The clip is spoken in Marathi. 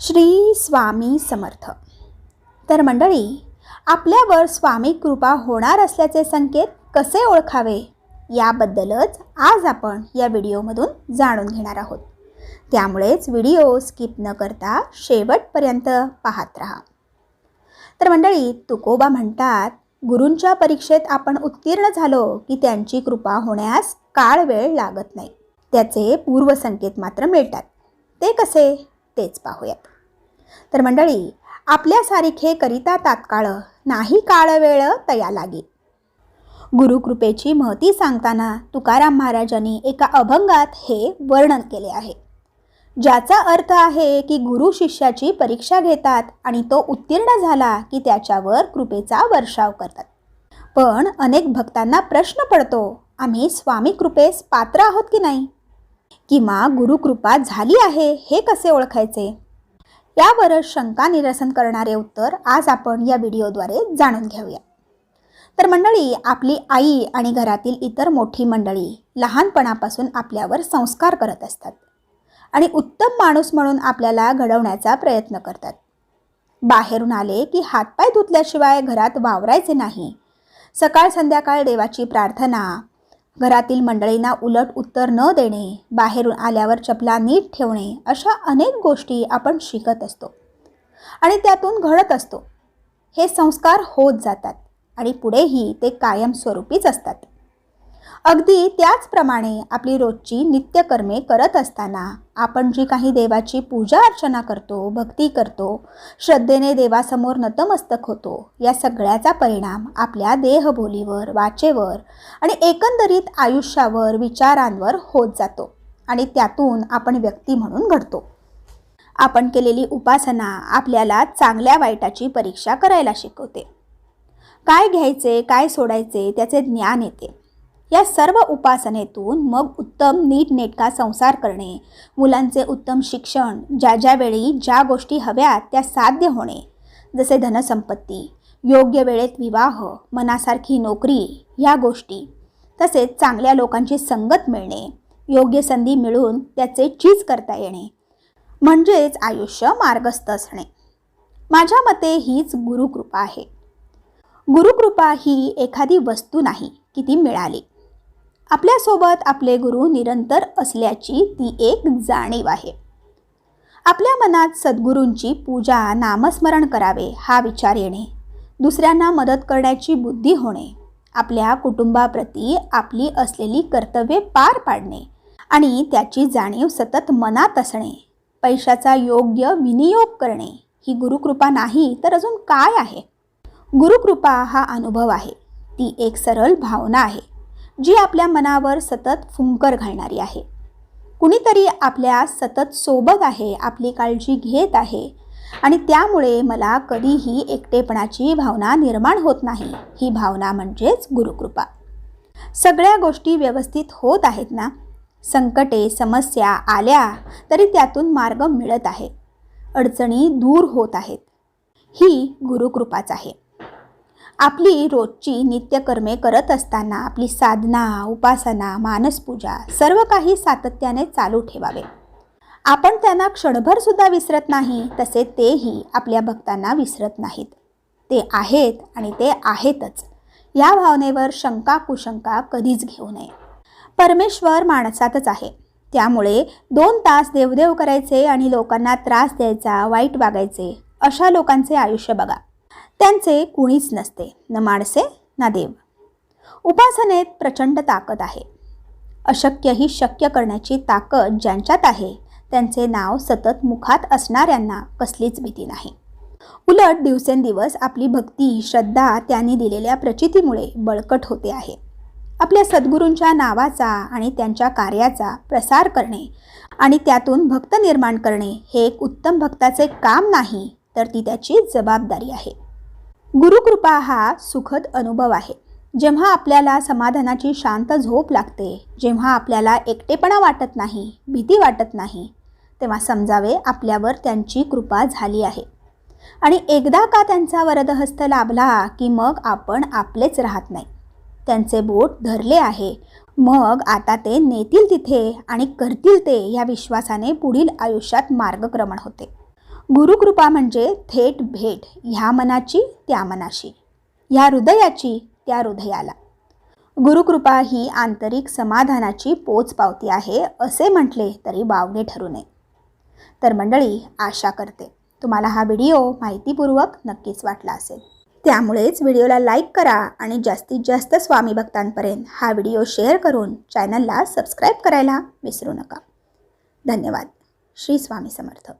श्री स्वामी समर्थ. तर मंडळी आपल्यावर स्वामी कृपा होणार असल्याचे संकेत कसे ओळखावे? याबद्दलच आज आपण या व्हिडिओमधून जाणून घेणार आहोत. त्यामुळेच व्हिडिओ स्किप न करता शेवटपर्यंत पाहत राहा. तर मंडळी तुकोबा म्हणतात गुरूंच्या परीक्षेत आपण उत्तीर्ण झालो की त्यांची कृपा होण्यास काळ वेळ लागत नाही. त्याचे पूर्वसंकेत मात्र मिळतात. ते कसे? तेच पाहूयात. तर मंडळी आपल्या सारिखे करिता तात्काळ नाही काळ वेळ तया लागे. गुरुकृपेची महती सांगताना तुकाराम महाराजांनी एका अभंगात हे वर्णन केले आहे. ज्याचा अर्थ आहे की गुरु शिष्याची परीक्षा घेतात आणि तो उत्तीर्ण झाला की त्याच्यावर कृपेचा वर्षाव करतात. पण अनेक भक्तांना प्रश्न पडतो आम्ही स्वामी कृपेस पात्र आहोत की नाही? किंवा गुरुकृपा झाली आहे हे कसे ओळखायचे? यावरच शंका निरसन करणारे उत्तर आज आपण या व्हिडिओद्वारे जाणून घेऊया. तर मंडळी आपली आई आणि घरातील इतर मोठी मंडळी लहानपणापासून आपल्यावर संस्कार करत असतात आणि उत्तम माणूस म्हणून आपल्याला घडवण्याचा प्रयत्न करतात. बाहेरून आले की हातपाय धुतल्याशिवाय घरात वावरायचे नाही. सकाळ संध्याकाळ देवाची प्रार्थना घरातील मंडळींना उलट उत्तर न देणे बाहेरून आल्यावर चपला नीट ठेवणे अशा अनेक गोष्टी आपण शिकत असतो. आणि त्यातून घडत असतो. हे संस्कार होत जातात आणि पुढेही ते कायमस्वरूपीच असतात. अगदी त्याचप्रमाणे आपली रोजची नित्यकर्मे करत असताना आपण जी काही देवाची पूजा अर्चना करतो भक्ती करतो श्रद्धेने देवासमोर नतमस्तक होतो या सगळ्याचा परिणाम आपल्या देहबोलीवर वाचेवर आणि एकंदरीत आयुष्यावर विचारांवर होत जातो आणि त्यातून आपण व्यक्ती म्हणून घडतो. आपण केलेली उपासना आपल्याला चांगल्या वाईटाची परीक्षा करायला शिकवते. काय घ्यायचे काय सोडायचे त्याचे ज्ञान येते. या सर्व उपासनेतून मग उत्तम नीटनेटका संसार करणे मुलांचे उत्तम शिक्षण ज्या ज्यावेळी ज्या गोष्टी हव्यात त्या साध्य होणे. जसे धनसंपत्ती योग्य वेळेत विवाह मनासारखी नोकरी ह्या गोष्टी. तसेच चांगल्या लोकांची संगत मिळणे योग्य संधी मिळून त्याचे चीज करता येणे. म्हणजेच आयुष्य मार्गस्थ असणे. माझ्या मते हीच गुरुकृपा आहे. गुरुकृपा ही एखादी वस्तू नाही की ती मिळाली. आपल्यासोबत आपले गुरु निरंतर असल्याची ती एक जाणीव आहे. आपल्या मनात सद्गुरूंची पूजा नामस्मरण करावे हा विचार येणे. दुसऱ्यांना मदत करण्याची बुद्धी होणे. आपल्या कुटुंबाप्रती आपली असलेली कर्तव्ये पार पाडणे आणि त्याची जाणीव सतत मनात असणे. पैशाचा योग्य विनियोग करणे. ही गुरुकृपा नाही तर अजून काय आहे? गुरुकृपा हा अनुभव आहे. ती एक सरळ भावना आहे. जी आपल्या मनावर सतत फुंकर घालणारी आहे. कुणीतरी आपल्या सतत सोबत आहे आपली काळजी घेत आहे आणि त्यामुळे मला कधीही एकटेपणाची भावना निर्माण होत नाही. ही भावना म्हणजेच गुरुकृपा. सगळ्या गोष्टी व्यवस्थित होत आहेत ना? संकटे समस्या आल्या तरी त्यातून मार्ग मिळत आहे. अडचणी दूर होत आहेत. ही गुरुकृपाच आहे. आपली रोजची नित्यकर्मे करत असताना आपली साधना उपासना मानसपूजा सर्व काही सातत्याने चालू ठेवावे. आपण त्यांना क्षणभर सुद्धा विसरत नाही तसे तेही आपल्या भक्तांना विसरत नाहीत. ते आहेत आणि ते आहेतच. या भावनेवर शंका कुशंका कधीच घेऊ नये. परमेश्वर माणसातच आहे. त्यामुळे दोन तास देवदेव करायचे आणि लोकांना त्रास द्यायचा वाईट वागायचे अशा लोकांचे आयुष्य बघा. त्यांचे कुणीच नसते. न माणसे ना देव. उपासनेत प्रचंड ताकद आहे. अशक्य ही शक्य करण्याची ताकद ज्यांच्यात आहे त्यांचे नाव सतत मुखात असणाऱ्यांना कसलीच भीती नाही. उलट दिवसेंदिवस आपली भक्ती श्रद्धा त्यांनी दिलेल्या प्रचितीमुळे बळकट होते आहे. आपल्या सद्गुरूंच्या नावाचा आणि त्यांच्या कार्याचा प्रसार करणे आणि त्यातून भक्त निर्माण करणे हे एक उत्तम भक्ताचे काम नाही तर ती त्याची जबाबदारी आहे. गुरुकृपा हा सुखद अनुभव आहे. जेव्हा आपल्याला समाधानाची शांत झोप लागते जेव्हा आपल्याला एकटेपणा वाटत नाही भीती वाटत नाही तेव्हा समजावे आपल्यावर त्यांची कृपा झाली आहे. आणि एकदा का त्यांचा वरदहस्त लाभला की मग आपण आपलेच राहत नाही. त्यांचे बोट धरले आहे. मग आता ते नेतील तिथे आणि करतील ते या विश्वासाने पुढील आयुष्यात मार्गक्रमण होते. गुरुकृपा म्हणजे थेट भेट ह्या मनाची त्या मनाशी. ह्या हृदयाची त्या हृदयाला. गुरुकृपा ही आंतरिक समाधानाची पोचपावती आहे असे म्हटले तरी वावगे ठरू नये. तर मंडळी आशा करते. तुम्हाला हा व्हिडिओ माहितीपूर्वक नक्कीच वाटला असेल. त्यामुळेच व्हिडिओला लाईक करा आणि जास्तीत जास्त स्वामी भक्तांपर्यंत हा व्हिडिओ शेअर करून चॅनलला सबस्क्राईब करायला विसरू नका. धन्यवाद. श्री स्वामी समर्थ.